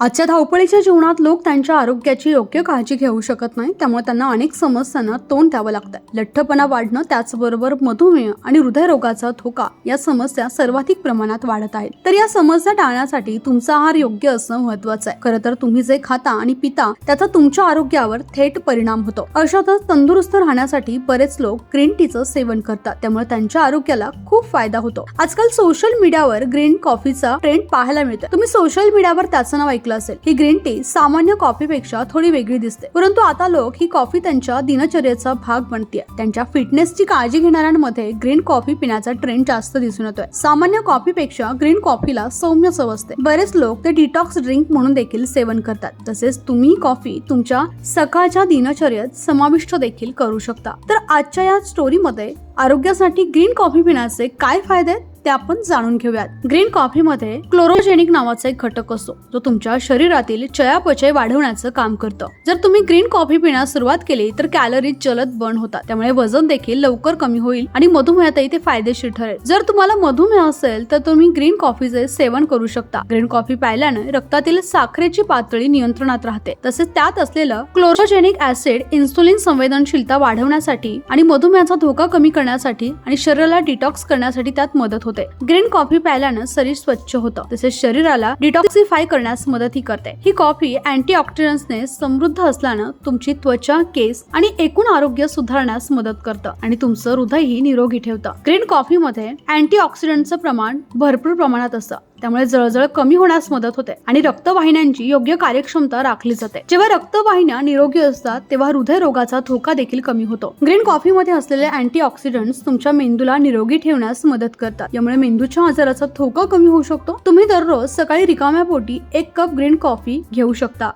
आजच्या धावपळीच्या जीवनात लोक त्यांच्या आरोग्याची योग्य काळजी घेऊ शकत नाही त्यामुळे त्यांना अनेक समस्यांना तोंड द्यावं लागतं लठ्ठपणा वाढणं त्याचबरोबर मधुमेह आणि हृदयरोगाचा धोका या समस्या सर्वाधिक प्रमाणात वाढत आहेत. तर या समस्या टाळण्यासाठी तुमचा आहार योग्य असणं महत्वाचं आहे. खरं तर तुम्ही जे खाता आणि पिता त्याचा तुमच्या आरोग्यावर थेट परिणाम होतो. अशातच तंदुरुस्त राहण्यासाठी बरेच लोक ग्रीन टीचं सेवन करतात त्यामुळे त्यांच्या आरोग्याला खूप फायदा होतो. आजकाल सोशल मीडियावर ग्रीन कॉफीचा ट्रेंड पाहायला मिळतो तुम्ही सोशल मीडियावर त्याचं नाव ऐकलं असेल. ही ग्रीन टी सामान्य कॉफीपेक्षा थोडी वेगळी दिसते. परंतु आता लोक ही कॉफी त्यांच्या दिनचर्येचा भाग बनते त्यांच्या फिटनेसची काळजी घेणाऱ्यांमध्ये ग्रीन कॉफी पिण्याचा ट्रेंड जास्त दिसून येतोय. सामान्य कॉफीपेक्षा ग्रीन कॉफीला सौम्य चव असते. बरेच लोक ते डिटॉक्स ड्रिंक म्हणून देखील सेवन करतात. तसेच तुम्ही कॉफी तुमच्या सकाळच्या दिनचर्येत समाविष्ट देखील करू शकता. तर आजच्या या स्टोरीमध्ये आरोग्यासाठी ग्रीन कॉफी पिण्याचे काय फायदे आहेत ते आपण जाणून घेऊयात. ग्रीन कॉफीमध्ये क्लोरोजेनिक नावाचा एक घटक असतो जो तुमच्या शरीरातील चयापचय वाढवण्याचं काम करतं. जर तुम्ही ग्रीन कॉफी पिण्यास सुरुवात केली तर कॅलरीज जलद बर्न होतात. त्यामुळे वजन देखील लवकर कमी होईल आणि मधुमेहातही ते फायदेशीर ठरेल. जर तुम्हाला मधुमेह असेल तर तुम्ही ग्रीन कॉफीचे सेवन करू शकता. ग्रीन कॉफी प्यायल्याने रक्तातील साखरेची पातळी नियंत्रणात राहते. तसेच त्यात असलेलं क्लोरोजेनिक ऍसिड इन्सुलिन संवेदनशीलता वाढवण्यासाठी आणि मधुमेहाचा धोका कमी करण्यासाठी आणि शरीराला डिटॉक्स करण्यासाठी त्यात मदत होते. ग्रीन कॉफी प्यायल्यानं शरीर स्वच्छ होतं. तसेच शरीराला डिटॉक्सिफाय करण्यास मदतही करते. ही कॉफी अँटीऑक्सिडंट्सने समृद्ध असल्यानं तुमची त्वचा केस आणि एकूण आरोग्य सुधारण्यास मदत करतं आणि तुमचं हृदयही निरोगी ठेवतं. ग्रीन कॉफीमध्ये अँटीऑक्सिडंटचं प्रमाण भरपूर प्रमाणात असतं. त्यामुळे जळजळ कमी होण्यास मदत होते आणि रक्तवाहिन्यांची योग्य कार्यक्षमता राखली जाते. जेव्हा रक्तवाहिन्या निरोगी असतात तेव्हा हृदयरोगाचा धोका देखील कमी होतो. ग्रीन कॉफीमध्ये असलेले अँटीऑक्सिडंट्स तुमच्या मेंदूला निरोगी ठेवण्यास मदत करतात. यामुळे मेंदूच्या आजाराचा धोका कमी होऊ शकतो. तुम्ही दररोज सकाळी रिकाम्या पोटी एक कप ग्रीन कॉफी घेऊ शकता.